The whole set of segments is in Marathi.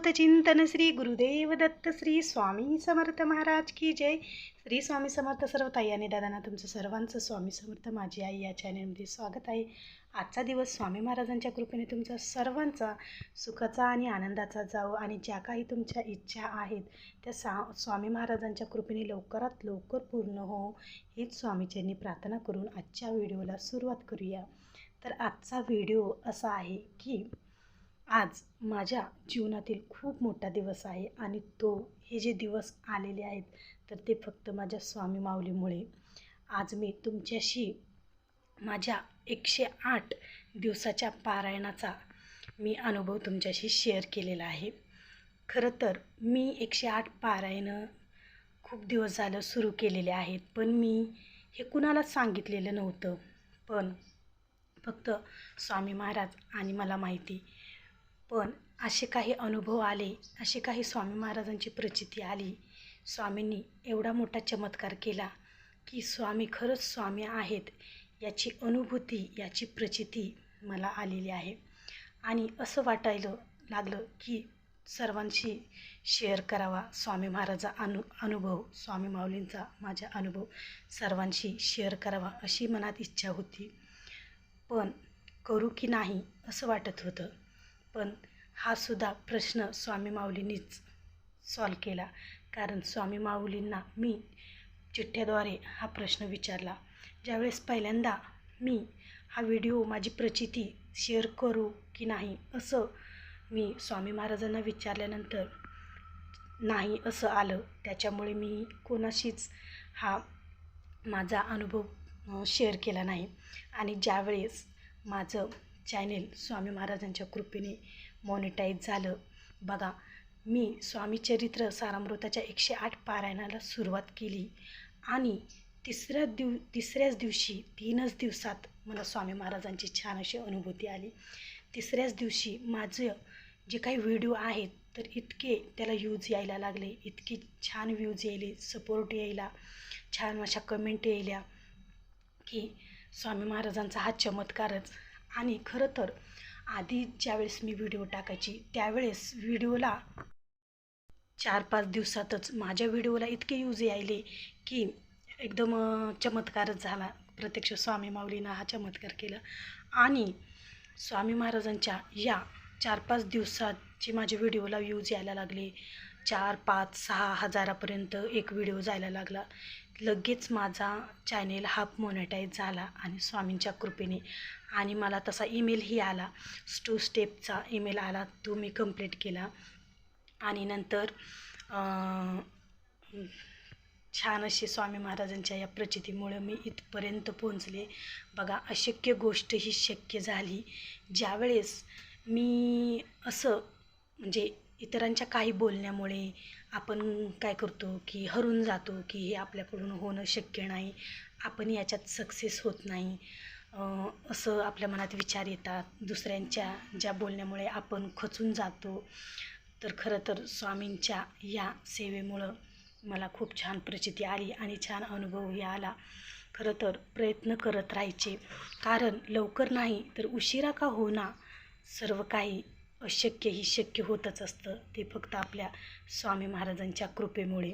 अवधूत चिंतन श्री गुरुदेव दत्त श्री स्वामी समर्थ महाराज की जय. श्री स्वामी समर्थ सर्व ताई आणि दादांना तुमचं सर्वांचं स्वामी समर्थ माझी आई या चॅनलमध्ये स्वागत आहे. आजचा दिवस स्वामी महाराजांच्या कृपेने तुमचा सर्वांचा सुखाचा आणि आनंदाचा जावो आणि ज्या काही तुमच्या इच्छा आहेत त्या सा स्वामी महाराजांच्या कृपेने लवकरात लवकर पूर्ण हो. हीच स्वामीजींनी प्रार्थना करून आजच्या व्हिडिओला सुरुवात करूया. तर आजचा व्हिडिओ असा आहे की आज माझ्या जीवनातील खूप मोठा दिवस आहे आणि तो हे जे दिवस आलेले आहेत तर ते फक्त माझ्या स्वामी माऊलीमुळे. आज मी तुमच्याशी माझ्या एकशे आठ दिवसाच्या पारायणाचा मी अनुभव तुमच्याशी शेअर केलेला आहे. खरं तर मी एकशे आठ पारायणं खूप दिवस झालं सुरू केलेले आहेत पण मी हे कुणालाच सांगितलेलं नव्हतं. पण फक्त स्वामी महाराज आणि मला माहिती पण असे काही अनुभव आले असे काही स्वामी महाराजांची प्रचिती आली. स्वामींनी एवढा मोठा चमत्कार केला की स्वामी खरंच स्वामी आहेत याची अनुभूती याची प्रचिती मला आलेली आहे. आणि असं वाटायला लागलं की सर्वांशी शेअर करावा. स्वामी महाराजा अनु अनुभव स्वामी माऊलींचा माझा अनुभव सर्वांशी शेअर करावा अशी मनात इच्छा होती. पण करू की नाही असं वाटत होतं. पण हा सुद्धा प्रश्न स्वामी माऊलींनीच सॉल्व केला. कारण स्वामी माऊलींना मी चिठ्ठ्याद्वारे हा प्रश्न विचारला. ज्यावेळेस पहिल्यांदा मी हा व्हिडिओ माझी प्रचिती शेअर करू की नाही असं मी स्वामी महाराजांना विचारल्यानंतर नाही असं आलं. त्याच्यामुळे मी कोणाशीच हा माझा अनुभव शेअर केला नाही. आणि ज्यावेळेस माझं चॅनेल स्वामी महाराजांच्या कृपेने मॉनिटाईज झालं. बघा मी स्वामी चरित्र सारामृताच्या एकशे आठ पारायणाला सुरुवात केली आणि तिसऱ्या दिव तिसऱ्याच दिवशी तीनच दिवसात मला स्वामी महाराजांची छान अशी अनुभूती आली. तिसऱ्याच दिवशी माझं जे काही व्हिडिओ आहेत तर इतके त्याला यूज यायला लागले इतके छान व्ह्यूज यायले सपोर्ट यायला छान अशा कमेंट यायल्या की स्वामी महाराजांचा हा चमत्कारच आणि खरं तर आधी ज्यावेळेस मी व्हिडिओ टाकायची त्यावेळेस व्हिडिओला चार पाच दिवसातच माझ्या व्हिडिओला इतके यूज यायले की एकदम चमत्कारच झाला. प्रत्यक्ष स्वामी माऊलीनं हा चमत्कार केला. आणि स्वामी महाराजांच्या या चार पाच दिवसाची माझ्या व्हिडिओला व्ह्यूज यायला लागले. चार पाच सहा हजारापर्यंत एक व्हिडिओ जायला लागला. लगेच माझा चॅनेल हाफ मोनेटाईज झाला आणि स्वामींच्या कृपेने आणि मला तसा ईमेलही आला. टू स्टेपचा ईमेल आला. तो मी कंप्लीट केला. आणि नंतर छान अशी स्वामी महाराजांच्या या प्रचितीमुळं मी इथपर्यंत पोहोचले. बघा अशक्य गोष्ट ही शक्य झाली. ज्यावेळेस मी असं म्हणजे इतरांच्या काही बोलण्यामुळे आपण काय करतो की हरून जातो की हे आपल्याकडून होणं शक्य नाही. आपण याच्यात सक्सेस होत नाही. असं आपल्या मनात विचार येतात. दुसऱ्यांच्या ज्या बोलण्यामुळे आपण खचून जातो. तर खरं तर स्वामींच्या या सेवेमुळं मला खूप छान प्रचिती आली आणि छान अनुभवही आला. खरं तर प्रयत्न करत राहायचे. कारण लवकर नाही तर उशिरा का होणार सर्व काही अशक्य ही शक्य होतच असतं. ते फक्त आपल्या स्वामी महाराजांच्या कृपेमुळे.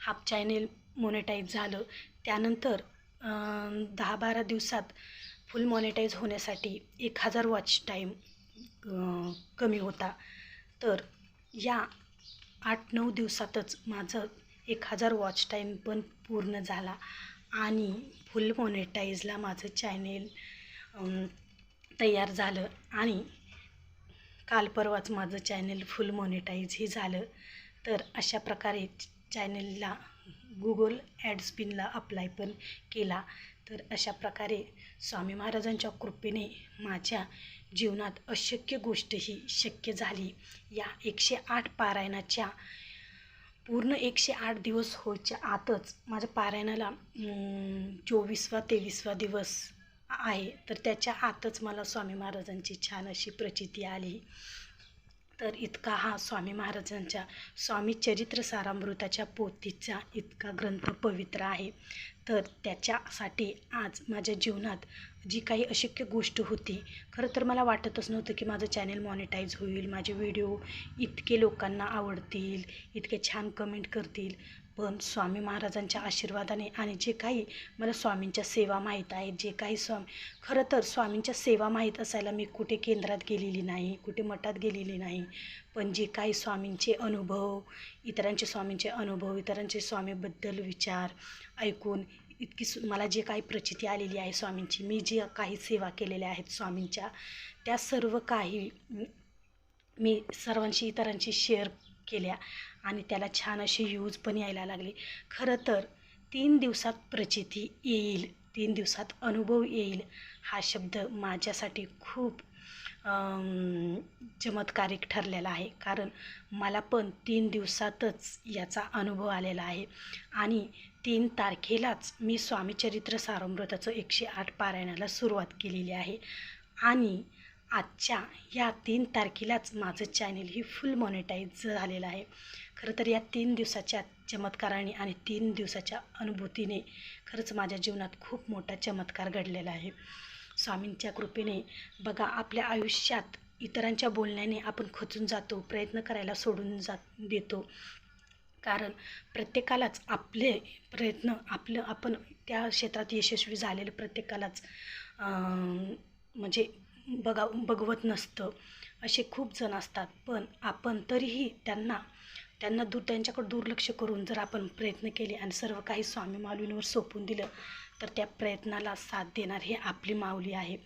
हाफ चॅनेल मोनेटाईज झालं. त्यानंतर दहा बारा दिवसात फुल मॉनिटाईज होण्यासाठी एक हजार वॉच टाईम कमी होता. तर या आठ नऊ दिवसातच माझं एक हजार वॉच टाईम पण पूर्ण झाला आणि फुल मॉनिटाईजला माझं चॅनेल तयार झालं आणि काल परवाच माझं चॅनेल फुल मॉनिटाईजही झालं. तर अशा प्रकारे चॅनेलला गुगल ॲडस्पिनला अप्लाय पण केला. तर अशा प्रकारे स्वामी महाराजांच्या कृपेने माझ्या जीवनात अशक्य गोष्ट ही शक्य झाली. या एकशे आठ पारायणाच्या पूर्ण एकशे आठ दिवस होच्या आतच माझ्या पारायणाला चोवीसवा तेवीसवा दिवस आहे. तर त्याच्या आतच मला स्वामी महाराजांची छान अशी प्रचिती आली. तर इतका हा स्वामी महाराजांच्या स्वामी चरित्र सारामृताच्या पोथीचा इतका ग्रंथ पवित्र आहे. तर त्याच्यासाठी आज माझ्या जीवनात जी काही अशक्य गोष्ट होती खरं तर मला वाटतच नव्हतं की माझं चॅनेल मॉनिटाईज होईल माझे व्हिडिओ इतके लोकांना आवडतील इतके छान कमेंट करतील. पण स्वामी महाराजांच्या आशीर्वादाने आणि जे काही मला स्वामींच्या सेवा माहीत आहेत जे काही स्वामी खरं तर स्वामींच्या सेवा माहीत असायला मी कुठे केंद्रात गेलेली नाही कुठे मठात गेलेली नाही. पण जे काही स्वामींचे अनुभव इतरांचे स्वामींचे अनुभव इतरांचे स्वामीबद्दल विचार ऐकून इतकी सु मला जे काही प्रचिती आलेली आहे स्वामींची मी जे काही सेवा केलेल्या आहेत स्वामींच्या त्या सर्व काही मी सर्वांशी इतरांशी शेअर केल्या. आणि त्याला छान असे यूज पण यायला लागले. खरं तर तीन दिवसात प्रचिती येईल तीन दिवसात अनुभव येईल हा शब्द माझ्यासाठी खूप चमत्कारिक ठरलेला आहे. कारण मला पण तीन दिवसातच याचा अनुभव आलेला आहे. आणि तीन तारखेलाच मी स्वामीचरित्र सारमृताचं एकशे आठ पारायणाला सुरुवात केलेली आहे. आणि आजच्या या तीन तारखेलाच माझं चॅनेल ही फुल मॉनिटाईज झालेलं आहे. खरं तर या तीन दिवसाच्या चमत्काराने आणि तीन दिवसाच्या अनुभूतीने खरंच माझ्या जीवनात खूप मोठा चमत्कार घडलेला आहे. स्वामींच्या कृपेने बघा आपल्या आयुष्यात इतरांच्या बोलण्याने आपण खचून जातो प्रयत्न करायला सोडून जात देतो. कारण प्रत्येकालाच आपले प्रयत्न आपलं आपण त्या क्षेत्रात यशस्वी झालेलं प्रत्येकालाच म्हणजे बघा बघवत नसतं. असे खूप जण असतात. पण आपण तरीही त्यांना त्यांना दूर त्यांच्याकडं दुर्लक्ष करून जर आपण प्रयत्न केले आणि सर्व काही स्वामी माऊलींवर सोपून दिलं तर त्या प्रयत्नाला साथ देणार हे आपली माऊली आहे.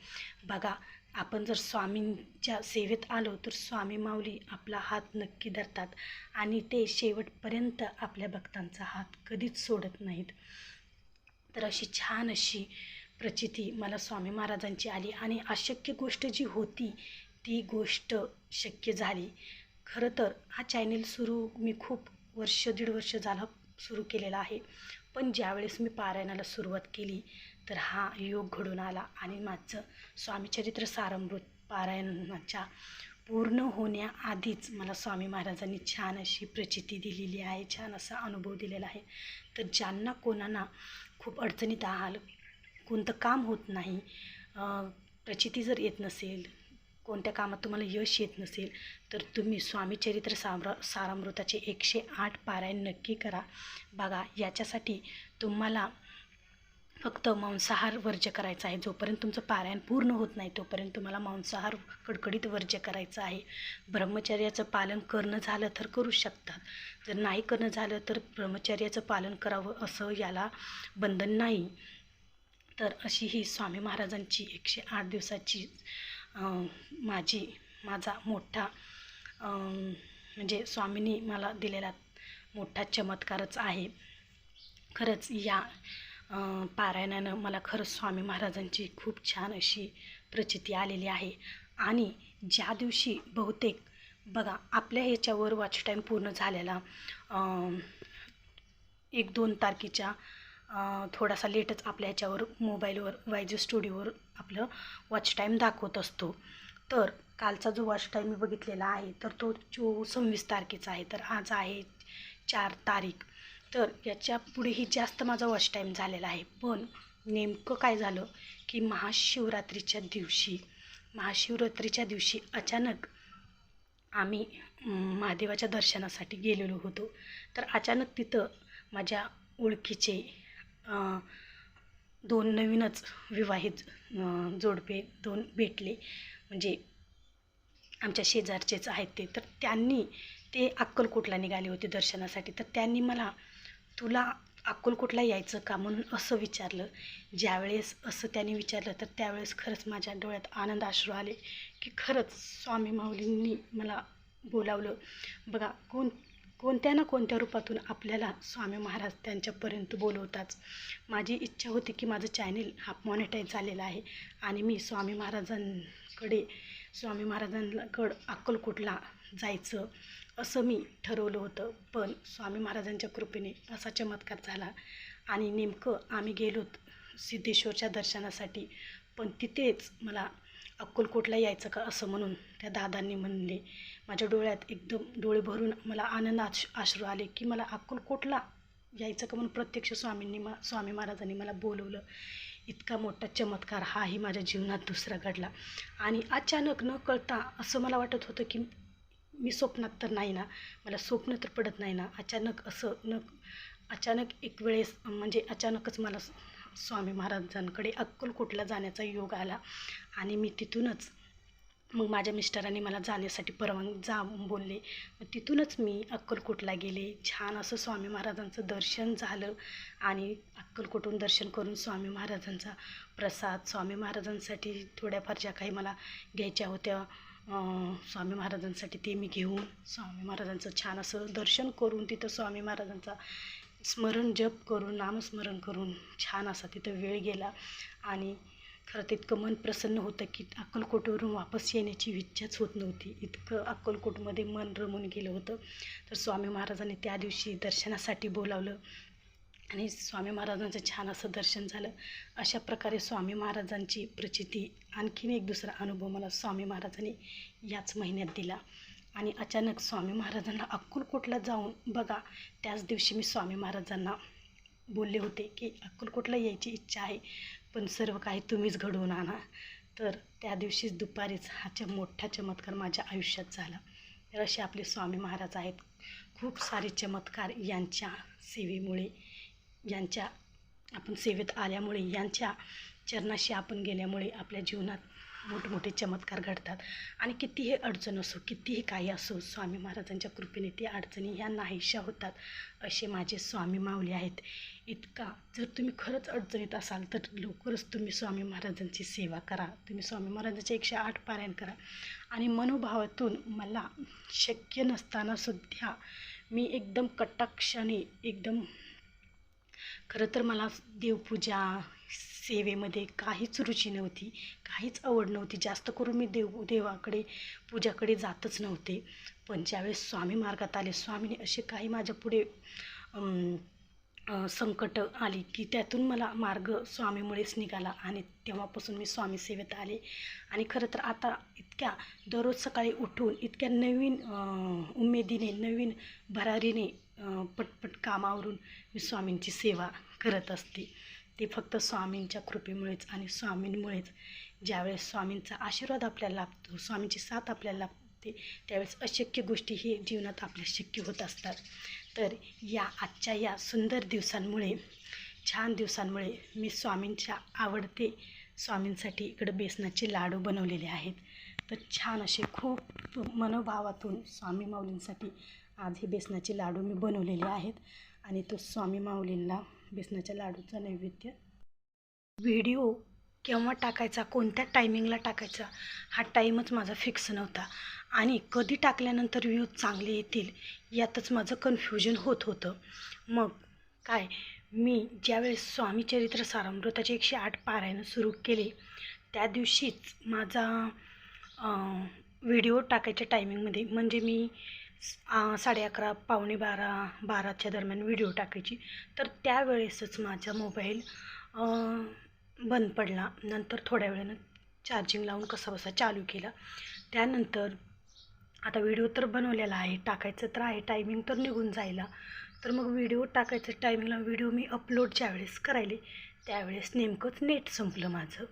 बघा आपण जर स्वामींच्या सेवेत आलो तर स्वामी माऊली आपला हात नक्की धरतात आणि ते शेवटपर्यंत आपल्या भक्तांचा हात कधीच सोडत नाहीत. तर अशी छान अशी प्रचिती मला स्वामी महाराजांची आली आणि अशक्य गोष्ट जी होती ती गोष्ट शक्य झाली. खरं तर हा चॅनेल सुरू मी खूप वर्ष दीड वर्ष झालं सुरू केलेला आहे. पण ज्यावेळेस मी पारायणाला सुरुवात केली तर हा योग घडून आला आणि माझं स्वामीचरित्र सारमृत पारायणाच्या पूर्ण होण्याआधीच मला स्वामी महाराजांनी छान अशी प्रचिती दिलेली आहे छान असा अनुभव दिलेला आहे. तर ज्यांना कोणाला खूप अडचणीत आहाल कोणतं काम होत नाही प्रचिती जर येत नसेल कोणत्या कामात तुम्हाला यश येत नसेल तर तुम्ही स्वामीचरित्र साम्र सारामृताचे एकशे आठ पारायण नक्की करा. बघा याच्यासाठी तुम्हाला फक्त मांसाहार वर्ज्य करायचा आहे. जोपर्यंत तुमचं पारायण पूर्ण होत नाही तोपर्यंत तुम्हाला मांसाहार कडकडीत वर्ज्य करायचं आहे. ब्रह्मचर्याचं पालन करणं झालं तर करू शकतात. जर नाही करणं झालं तर ब्रह्मचर्याचं पालन करावं असं याला बंधन नाही. तर अशी ही स्वामी महाराजांची एकशे आठ दिवसाची माझी माझा मोठा म्हणजे स्वामींनी मला दिलेला मोठा चमत्कारच आहे. खरंच या पारायणानं मला खरंच स्वामी महाराजांची खूप छान अशी प्रचिती आलेली आहे. आणि ज्या दिवशी बहुतेक बघा आपल्या ह्याच्यावर वॉच टाईम पूर्ण झालेला एक दोन तारखेच्या थोडासा लेटच आपल्या ह्याच्यावर मोबाईलवर वायजो स्टुडिओवर आपलं वॉच टाईम दाखवत असतो. तर कालचा जो वॉच टाईम मी बघितलेला आहे तर तो चो सव्वीस तारखेचा आहे तर आज आहे चार तारीख. तर याच्या पुढेही जास्त माझा वॉच टाईम झालेला आहे. पण नेमकं काय झालं की महाशिवरात्रीच्या दिवशी महाशिवरात्रीच्या दिवशी अचानक आम्ही महादेवाच्या दर्शनासाठी गेलेलो होतो. तर अचानक तिथं माझ्या ओळखीचे दोन नवीनच विवाहित जोडपे दोन भेटले. म्हणजे आमच्या शेजारचेच आहेत ते. तर त्यांनी ते अक्कलकोटला निघाले होते दर्शनासाठी. तर त्यांनी मला तुला अक्कलकोटला यायचं का? म्हणून असं विचारलं. ज्यावेळेस असं त्यांनी विचारलं तर त्यावेळेस खरंच माझ्या डोळ्यात आनंद अश्रू आले की खरंच स्वामी माऊलींनी मला बोलावलं. बघा कोण कोणत्या ना कोणत्या रूपातून आपल्याला स्वामी महाराज त्यांच्यापर्यंत बोलवताच माझी इच्छा होती की माझं चॅनेल हा मॉनिटाईज झालेला आहे आणि मी स्वामी महाराजांकडे स्वामी महाराजांकड अक्कलकोटला जायचं असं मी ठरवलं होतं. पण स्वामी महाराजांच्या कृपेने असा चमत्कार झाला आणि नेमकं आम्ही गेलोत सिद्धेश्वरच्या दर्शनासाठी. पण तिथेच मला अक्कलकोटला यायचं का असं म्हणून त्या दादांनी म्हणले माझ्या डोळ्यात एकदम डोळे भरून मला आनंद आश आश्रू आले की मला अक्कलकोटला यायचं का म्हणून प्रत्यक्ष स्वामींनी मा स्वामी महाराजांनी मला बोलवलं. इतका मोठा चमत्कार हाही माझ्या जीवनात दुसरा घडला. आणि अचानक न कळता असं मला वाटत होतं की मी स्वप्नात तर नाही ना मला स्वप्न तर पडत नाही ना अचानक असं न अचानक एक वेळेस म्हणजे अचानकच मला स्वामी महाराजांकडे अक्कलकोटला जाण्याचा योग आला. आणि मी तिथूनच मग माझ्या मिस्टरांनी मला जाण्यासाठी परवानगी जा बोलले. मग तिथूनच मी अक्कलकोटला गेले. छान असं स्वामी महाराजांचं दर्शन झालं आणि अक्कलकोटून दर्शन करून स्वामी महाराजांचा प्रसाद स्वामी महाराजांसाठी थोड्याफार ज्या काही मला घ्यायच्या होत्या स्वामी महाराजांसाठी ते मी घेऊन स्वामी महाराजांचं छान असं दर्शन करून तिथं स्वामी महाराजांचा स्मरण जप करून नामस्मरण करून छान असा तिथं वेळ गेला आणि खरं तितकं मन प्रसन्न होतं की अक्कलकोटवरून वापस येण्याची इच्छाच होत नव्हती. इतकं अक्कलकोटमध्ये मन रमून गेलं होतं. तर स्वामी महाराजांनी त्या दिवशी दर्शनासाठी बोलावलं आणि स्वामी महाराजांचं छान असं दर्शन झालं. अशा प्रकारे स्वामी महाराजांची प्रचिती आणखीन एक दुसरा अनुभव मला स्वामी महाराजांनी याच महिन्यात दिला. आणि अचानक स्वामी महाराजांना अक्कलकोटला जाऊन बघा. त्याच दिवशी मी स्वामी महाराजांना बोलले होते की अक्कलकोटला यायची इच्छा आहे. पण सर्व काही तुम्हीच घडवून आणा. तर त्या दिवशीच दुपारीच हा च मोठा चमत्कार माझ्या आयुष्यात झाला. तर असे आपले स्वामी महाराज आहेत. खूप सारे चमत्कार यांच्या सेवेमुळे यांच्या आपण सेवेत आल्यामुळे यांच्या चरणाशी आपण गेल्यामुळे आपल्या जीवनात मोठमोठे चमत्कार घडतात. आणि कितीही अडचण असो कितीही काही असो स्वामी महाराजांच्या कृपेने ती अडचणी ह्या नाहीशा होतात असे माझे स्वामी माऊली आहेत. इतका जर तुम्ही खरंच अडचणीत असाल तर लवकरच तुम्ही स्वामी महाराजांची सेवा करा. तुम्ही स्वामी महाराजांचे एकशे आठ पारायण करा. आणि मनोभावातून मला शक्य नसताना सुद्धा मी एकदम कटाक्षाने एकदम खरं तर मला देवपूजा सेवेमध्ये काहीच रुची नव्हती काहीच आवड नव्हती. जास्त करून मी देव देवाकडे पूजाकडे जातच नव्हते. पण ज्यावेळेस स्वामी मार्गात आले स्वामीने असे काही माझ्या पुढे संकट आली की त्यातून मला मार्ग स्वामीमुळेच निघाला आणि तेव्हापासून मी स्वामी सेवेत आले. आणि खरं तर आता इतक्या दररोज सकाळी उठून इतक्या नवीन उमेदीने नवीन भरारीने पटपट कामावरून मी स्वामींची सेवा करत असते. ते फक्त स्वामींच्या कृपेमुळेच आणि स्वामींमुळेच ज्यावेळेस स्वामींचा आशीर्वाद आपल्याला लाभतो स्वामींची साथ आपल्याला लाभते त्यावेळेस अशक्य गोष्टी ही जीवनात आपल्या शक्य होत असतात. तर या आजच्या या सुंदर दिवसांमुळे छान दिवसांमुळे मी स्वामींच्या आवडते स्वामींसाठी इकडं बेसनाचे लाडू बनवलेले आहेत. तर छान असे खूप मनोभावातून स्वामी माऊलींसाठी आज हे बेसनाचे लाडू मी बनवलेले आहेत आणि तो स्वामी माऊलींना बेसनाच्या लाडूचा नैवेद्य. व्हिडिओ केव्हा टाकायचा कोणत्या टायमिंगला टाकायचा हा टाईमच माझा फिक्स नव्हता. आणि कधी टाकल्यानंतर व्ह्यूज चांगले येतील यातच माझं कन्फ्युजन होत होतं. मग काय मी ज्यावेळेस स्वामी चरित्र सारामृताचे एकशे आठ पारायणं सुरू केले त्या दिवशीच माझा व्हिडिओ टाकायच्या टायमिंगमध्ये म्हणजे मी साडे अकरा पावणे बारा बाराच्या दरम्यान व्हिडिओ टाकायची. तर त्यावेळेसच माझा मोबाईल बंद पडला. नंतर थोड्या वेळानं चार्जिंग लावून कसा बसा चालू केला. त्यानंतर आता व्हिडिओ तर बनवलेला आहे. टाकायचं तर आहे टायमिंग तर निघून जायला. तर मग व्हिडिओ टाकायचं टायमिंगला व्हिडिओ मी अपलोड ज्यावेळेस करायले त्यावेळेस नेमकंच नेट संपलं माझं.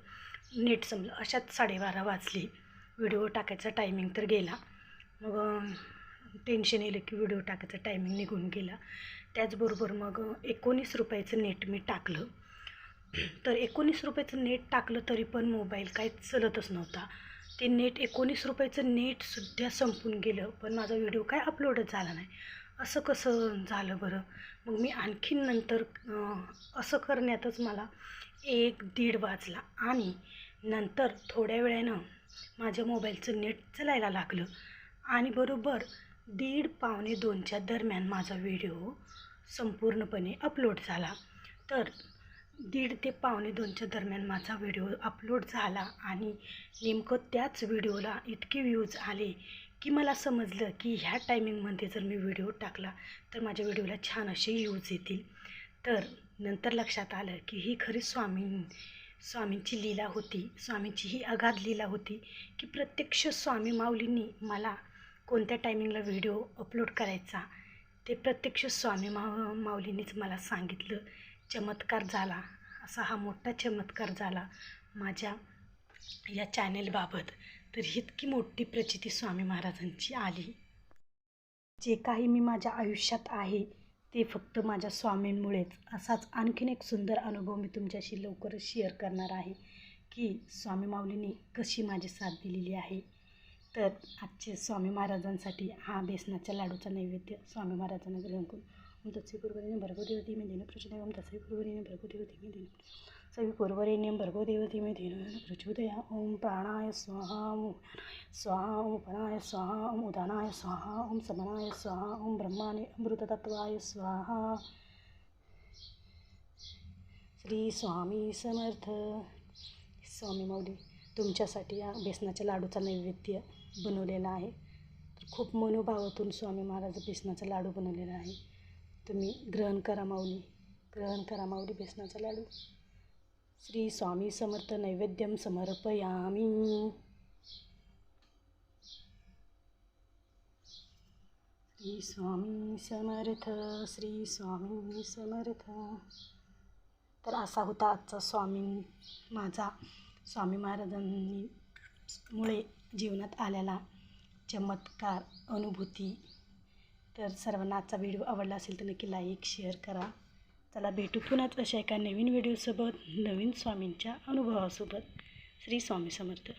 नेट संपलं. अशात साडेबारा वाजली. व्हिडिओ टाकायचा टायमिंग तर गेला. मग टेन्शन येलं की व्हिडिओ टाकायचा टायमिंग निघून गेला. त्याचबरोबर मग एकोणीस रुपयाचं नेट मी टाकलं. तर एकोणीस रुपयाचं नेट टाकलं तरी पण मोबाईल काहीच चलतच नव्हता. ते नेट एकोणीस रुपयाचं नेटसुद्धा संपून गेलं पण माझा व्हिडिओ काय अपलोडच झाला नाही. असं कसं झालं बरं? मग मी आणखीन नंतर असं करण्यातच मला एक दीड वाजला आणि नंतर थोड्या वेळानं माझ्या मोबाईलचं नेट चलायला लागलं. आणि बरोबर दीड पावणे दोनच्या दरम्यान माझा व्हिडिओ संपूर्णपणे अपलोड झाला. तर दीड ते पावणे दोनच्या दरम्यान माझा व्हिडिओ अपलोड झाला आणि नेमकं त्याच व्हिडिओला इतके व्ह्यूज आले की मला समजलं की ह्या टायमिंगमध्ये जर मी व्हिडिओ टाकला तर माझ्या व्हिडिओला छान असे व्ह्यूज येतील. तर नंतर लक्षात आलं की ही खरी स्वामी स्वामींची लीला होती. स्वामींची ही अगाध लीला होती की प्रत्यक्ष स्वामी माऊलींनी मला कोणत्या टायमिंगला व्हिडिओ अपलोड करायचा ते प्रत्यक्ष स्वामी मा माऊलींनीच मला सांगितलं. चमत्कार झाला. असा हा मोठा चमत्कार झाला माझ्या या चॅनेलबाबत तर इतकी मोठी प्रचिती स्वामी महाराजांची आली. जे काही मी माझ्या आयुष्यात आहे ते फक्त माझ्या स्वामींमुळेच. असाच आणखीन एक सुंदर अनुभव मी तुमच्याशी लवकरच शेअर करणार आहे की स्वामी माऊलींनी कशी माझी साथ दिलेली आहे. तर आजचे स्वामी महाराजांसाठी हा बेसनाच्या लाडूचा नैवेद्य स्वामी महाराजांना ग्रहण ओम तत्से पूर्वरेने भरगोदेवती मी दिन प्रचोदया ओम तसे पूर्वरेने भरगोदेवती मी दिन सवी पूर्वरेने भरगोदेवती मी दिन प्रचोदया ओम प्राणाय स्वाहा ओम स्वाहा ओम उपनाय स्वाहा ओम उदानाय स्वाहा ओम समनाय स्वाहा ओम ब्रह्माने अमृततत्वाय स्वाहा. श्री स्वामी समर्थ. स्वामी मौली तुमच्यासाठी या बेसनाच्या लाडूचा नैवेद्य बनवलेला आहे. तर खूप मनोभावातून स्वामी महाराज बेसनाचा लाडू बनवलेला आहे. तुम्ही ग्रहण करा माऊली ग्रहण करा माऊली बेसनाचा लाडू. श्री स्वामी समर्थ नैवेद्यम समर्पयामी. श्री स्वामी समर्थ श्री स्वामी समर्थ. तर असा होता आजचा स्वामी माझा स्वामी महाराजांनी मुळे जीवनात आलेला चमत्कार अनुभूती. तर सर्वांना आजचा व्हिडिओ आवडला असेल तर नक्की लाईक शेअर करा. चला भेटू पुन्हाच अशा एका नवीन व्हिडिओसोबत नवीन स्वामींच्या अनुभवासोबत. श्री स्वामी समर्थ.